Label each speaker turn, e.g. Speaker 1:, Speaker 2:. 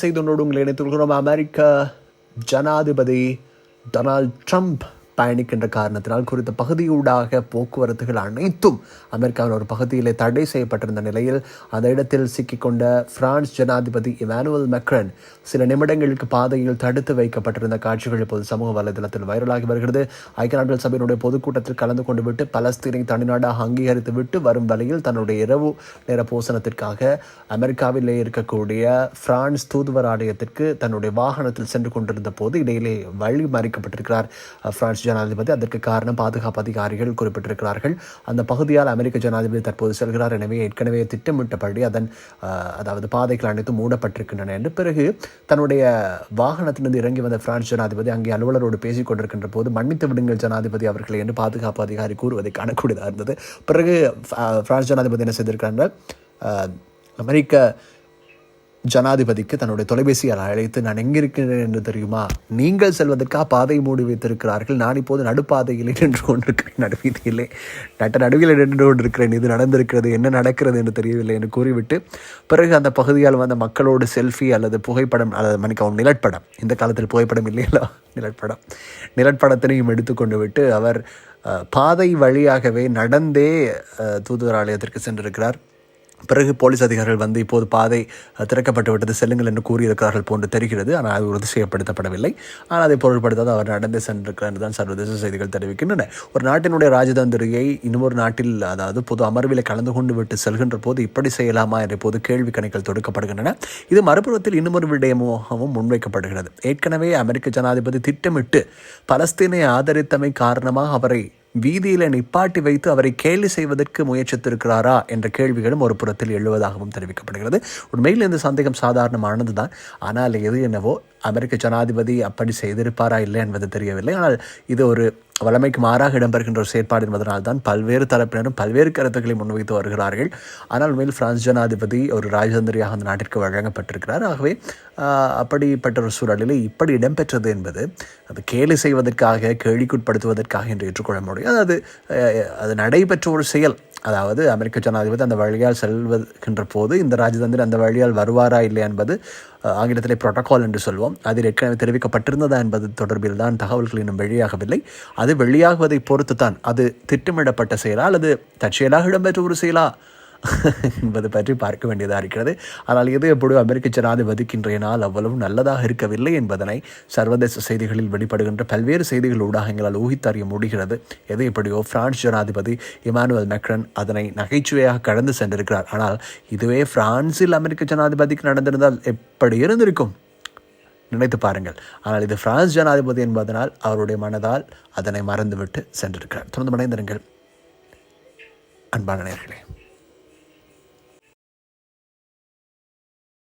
Speaker 1: செய்தொன்னோடு உங்களை இணைத்துக் கொள்கிறோம். அமெரிக்க ஜனாதிபதி டொனால்ட் ட்ரம்ப் பயணிக்கின்ற காரணத்தினால் குறித்த பகுதியூடாக போக்குவரத்துகள் அனைத்தும் அமெரிக்காவின் ஒரு பகுதியிலே தடை செய்யப்பட்டிருந்த நிலையில் அந்த இடத்தில் சிக்கிக்கொண்ட பிரான்ஸ் ஜனாதிபதி இமானுவல் மெக்ரன் சில நிமிடங்களுக்கு பாதையில் தடுத்து வைக்கப்பட்டிருந்த காட்சிகள் இப்போது சமூக வலைதளத்தில் வைரலாகி வருகிறது. ஐக்கிய நாடுகள் சபையினுடைய பொதுக்கூட்டத்தில் கலந்து கொண்டு விட்டு பலஸ்தீனை தனிநாடாக அங்கீகரித்து விட்டு வரும் வழியில் தன்னுடைய இரவு நேர போசனத்திற்காக அமெரிக்காவிலே இருக்கக்கூடிய பிரான்ஸ் தூதுவர் ஆலயத்திற்கு தன்னுடைய வாகனத்தில் சென்று கொண்டிருந்த போது இடையிலே வழி மறிக்கப்பட்டிருக்கிறார். பிரான்ஸ் ஜனாதிபதி அதற்கு காரணம் பாதுகாப்பு அதிகாரிகள் குறிப்பிட்டிருக்கிறார்கள். அந்த பகுதியால் அமெரிக்க ஜனாதிபதி தற்போது செல்கிறார். எனவே ஏற்கனவே திட்டமிட்டபடி அதன் அதாவது பாதைகள் அனைத்தும் மூடப்பட்டிருக்கின்றன என்று பிறகு தன்னுடைய வாகனத்திலிருந்து இறங்கி வந்த பிரான்ஸ் ஜனாதிபதி அங்கே அலுவலரோடு பேசிக் கொண்டிருக்கின்ற போது மன்னித்து விடுங்கள் ஜனாதிபதி அவர்களை என்று பாதுகாப்பு அதிகாரி கூறுவதை காணக்கூடியதாக இருந்தது. பிறகு பிரான்ஸ் ஜனாதிபதி என்ன செய்திருக்கிறாங்க அமெரிக்க ஜனாதிபதிக்கு தன்னுடைய தொலைபேசியால் அழைத்து நான் எங்கே இருக்கிறேன் என்று தெரியுமா? நீங்கள் செல்வதற்காக பாதை மூடி வைத்திருக்கிறார்கள். நான் இப்போது நடுப்பாதையிலே நின்று கொண்டிருக்கிறேன். நடுவீதியிலே நட்ட நடுவில் நின்று கொண்டிருக்கிறேன். இது நடந்திருக்கிறது. என்ன நடக்கிறது என்று தெரியவில்லை என்று கூறிவிட்டு பிறகு அந்த பகுதியால் வந்த மக்களோடு செல்ஃபி அல்லது புகைப்படம் அல்லது மன்னிக்கவும் நிலப்படம் இந்த காலத்தில் புகைப்படம் இல்லையല്ലോ நிலப்படம் நிலப்படத்தினையும் எடுத்துக்கொண்டு விட்டு அவர் பாதை வழியாகவே நடந்தே தூதுவராலயத்திற்கு தூதுவர் ஆலயத்திற்கு சென்றிருக்கிறார். பிறகு போலீஸ் அதிகாரிகள் வந்து இப்போது பாதை திறக்கப்பட்டு விட்டது செல்லுங்கள் என்று கூறியிருக்கிறார்கள் போன்று தெரிகிறது. ஆனால் அது உறுதி செய்யப்படுத்தப்படவில்லை ஆனால் அதை பொருட்படுத்தாத அவர் நடந்து சென்றிருக்கிறார் என்று தான் சர்வதேச செய்திகள் தெரிவிக்கின்றன. ஒரு நாட்டினுடைய ராஜதந்திரியை இன்னொரு நாட்டில் அதாவது பொது அமர்வில் கலந்து கொண்டு விட்டு செல்கின்ற போது இப்படி செய்யலாமா என்ற போது கேள்வி கணக்கில் தொடுக்கப்படுகின்றன. இது மறுபுறத்தில் இன்னொரு விடயமாகவும் முன்வைக்கப்படுகிறது. ஏற்கனவே அமெரிக்க ஜனாதிபதி திட்டமிட்டு பலஸ்தீனை ஆதரித்தமை காரணமாக அவரை வீதியில் நிப்பாட்டி வைத்து அவரை கேலி செய்வதற்கு முயற்சித்திருக்கிறாரா என்ற கேள்விகளும் ஒரு புறத்தில் எழுவதாகவும் தெரிவிக்கப்படுகிறது. உண்மையில் இந்த சந்தேகம் சாதாரணமானது தான் ஆனால் எது என்னவோ அமெரிக்க ஜனாதிபதி அப்படி செய்திருப்பாரா இல்லை என்பது தெரியவில்லை. ஆனால் இது ஒரு வளமைக்கு மாறாக இடம்பெறுகின்ற ஒரு செயற்பாடு என்பதனால் தான் பல்வேறு தரப்பினரும் பல்வேறு கருத்துக்களை முன்வைத்து வருகிறார்கள். ஆனால் உண்மையில் பிரான்ஸ் ஜனாதிபதி ஒரு ராஜதந்திரியாக அந்த நாட்டிற்கு வழங்கப்பட்டிருக்கிறார். ஆகவே அப்படிப்பட்ட ஒரு சூழலில் இப்படி இடம்பெற்றது என்பது அது கேலி செய்வதற்காக கேள்விக்குட்படுத்துவதற்காக என்று ஏற்றுக்கொள்ள முடியும் அது அது நடைபெற்ற ஒரு செயல். அதாவது அமெரிக்க ஜனாதிபதி அந்த வழியால் செல்வதுகின்ற போது இந்த ராஜதந்திரி அந்த வழியால் வருவாரா இல்லை என்பது ஆங்கிலத்திலே புரோட்டோகால் என்று சொல்வோம். அதில் ஏற்கனவே தெரிவிக்கப்பட்டிருந்ததா என்பது தொடர்பில் தான் தகவல்கள் இன்னும் வெளியாகவில்லை. அது வெளியாகுவதை பொறுத்து தான் அது திட்டமிடப்பட்ட செயலா அல்லது தற்செயலாக இடம்பெற்ற ஒரு செயலா? என்பது பற்றி பார்க்க வேண்டியதாக இருக்கிறது. ஆனால் இது எப்படியோ அமெரிக்க ஜனாதிபதிக்கு இன்றைய நாள் அவ்வளவு நல்லதாக இருக்கவில்லை என்பதனை சர்வதேச செய்திகளில் வெளிப்படுகின்ற பல்வேறு செய்திகள் ஊடகங்களால் ஊகித்தறிய முடிகிறது. எது எப்படியோ பிரான்ஸ் ஜனாதிபதி இமானுவல் மெக்ரன் அதனை நகைச்சுவையாக கடந்து சென்றிருக்கிறார். ஆனால் இதுவே பிரான்சில் அமெரிக்க ஜனாதிபதிக்கு நடந்திருந்தால் எப்படி இருந்திருக்கும்? நினைத்து பாருங்கள். ஆனால் இது பிரான்ஸ் ஜனாதிபதி என்பதனால் அவருடைய மனதால் அதனை மறந்துவிட்டு சென்றிருக்கிறார். தொடர்ந்து மனைந்திருங்கள் அன்பான நேர்களே.